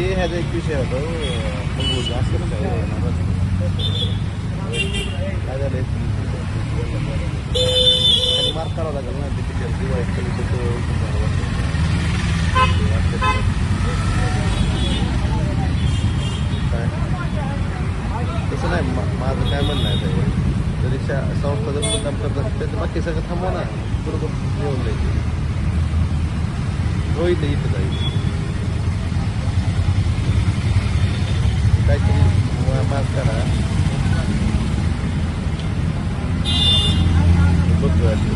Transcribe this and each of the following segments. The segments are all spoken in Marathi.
ते ह्याचा एक विषय होता हो, मग काय झालं काय मार्क करावं लागेल ना ते टीचर किंवा actually काय तसं नाही मा- माझं काय म्हणणं आहे ते जरी शा- संस्था जर मुद्दाम करत असेल तर बाकी सगळं थांबवा ना बरोबर येऊन जायचं इथं जाईल काहीतरी मा- माफ करा आधी.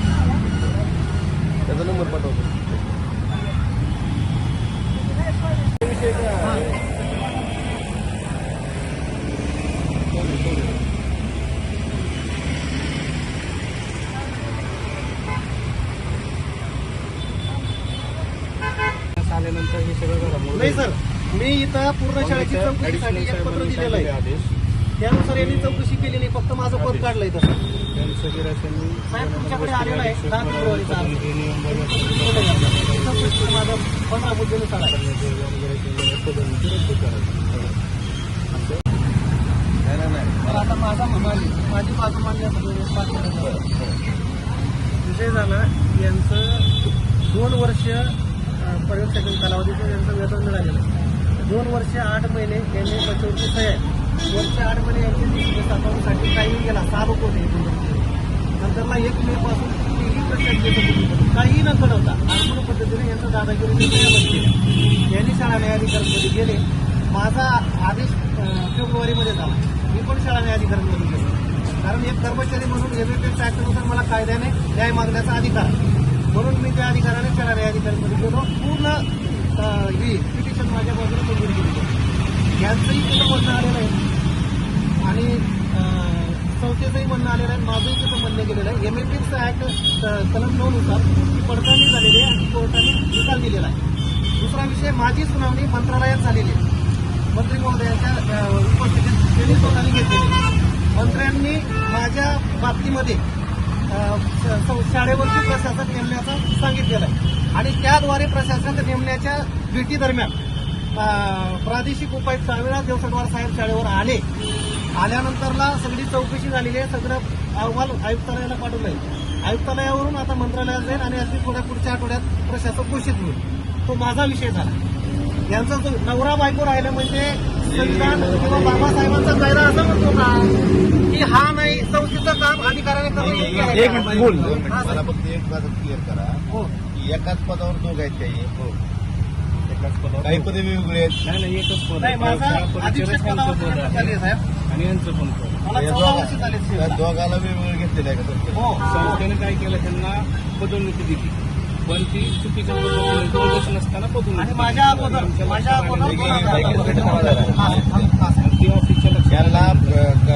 त्याचा नंबर पाठवतो? आल्यानंतर हे सगळं घडामोडी नाही सर मी इथं पूर्ण शाळेची चौकशीसाठी एक पत्र दिलेलं आहे आदेश त्यानुसार यांनी चौकशी केली नाही फक्त माझं पद काढलंय तसं. साहेब, तुमच्याकडे आलेलं आहे. दहा फेब्रुवारीचा अर्ज. माझं पंधरा मुद्द्यानुसार आहे. नाही तर आता माझी बाजू मांडण्यासाठी पाच विषय झाला. यांचं दोन वर्ष अं, प्रयोगशाखेत कालावधीचं यांचं वेतन मिळालेलं आहे. दोन वर्ष आठ महिने यांनी बचवची सह्या आहे वर्ष आठ महिने यांची बिझनेस अकाउंटसाठी काही गेला सहा लोक होते नंतर नंतरला एक मे पासून कुठलीही प्रशासकीय काहीही न कळवता आत्मन पद्धतीने यांचं दादागिरी बंद यांनी शाळा न्यायाधिकरणमध्ये गेले. माझा आदेश फेब्रुवारीमध्ये झाला. मी पण शाळा न्यायाधिकरणमध्ये गेलो. कारण एक कर्मचारी म्हणून एमएपएस ऍक्टनुसार मला कायद्याने न्याय मागण्याचा अधिकार म्हणून मी त्या अधिकाराने शाळा न्यायाधिकरणमध्ये गेलो. पूर्ण ही पिटिशन माझ्या बाजूने मंजूर केली यांचंही तिथं म्हणणं आलेलं आहे? आणि संस्थेचंही म्हणणं आलेलं आहे माझंही तिथं म्हणणं गेलेलं आहे? एम एल ऍक्ट कलम नऊनुसार ती पडताळणी झालेली आहे आणि कोर्टाने निकाल दिलेला आहे. दुसरा विषय माझी सुनावणी मंत्रालयात झालेली आहे. मंत्री महोदयाच्या उपस्थितीत त्यांनी स्वतःने घेतलेली मंत्र्यांनी माझ्या बाबतीमध्ये शाळेवरती प्रशासक नेमण्याचं सांगितलेलं आहे. आणि त्याद्वारे प्रशासक नेमण्याच्या भेटीदरम्यान प्रादेशिक उपायुक्त अविनाश देवसटवार साहेब शाळेवर आले. आल्यानंतरला सगळी चौकशी झालेली आहे. सगळं अहवाल आयुक्तालयाला पाठवलं आहे. आयुक्तालयावरून आता मंत्रालयात जाईल आणि अगदी थोड्या पुढच्या आठवड्यात प्रशासक घोषित होईल. तो माझा विषय झाला. यांचा जो नवरा बायको राहिला म्हणजे संविधान किंवा बाबासाहेबांचा कायदा असं म्हणतो का की हा नाही चौकीचं काम अधिकाराने करणं मला. फक्त एक माझं क्लिअर करा. हो. एकाच पदावर दोघ आहेत काही हो. एकाच पदावर काही पदे वेगवेगळी आहेत. नाही नाही एकच पद नाही आहे. माझा शाळा अधीक्षक परिचारक यांचं पदावर पद निवड झाली आहे. आहे, साहेब. आणि यांचं पण पद मला या चौदा वर्ष दोघा- झाले त्या सेवेला. दोघाला वेगवेगळं घेतलेलं आहे का सर हो. संस्थेने काय केलं त्यांना? पदोन्नती दिली. पण ती चुकीच्या पद्धतीने नसताना पदोन्नती आणि. माझ्या अगोदर माझ्या अगोदर हा, हा, हा, ती ऑफिसच्या लक्षात यांना आलं नाही.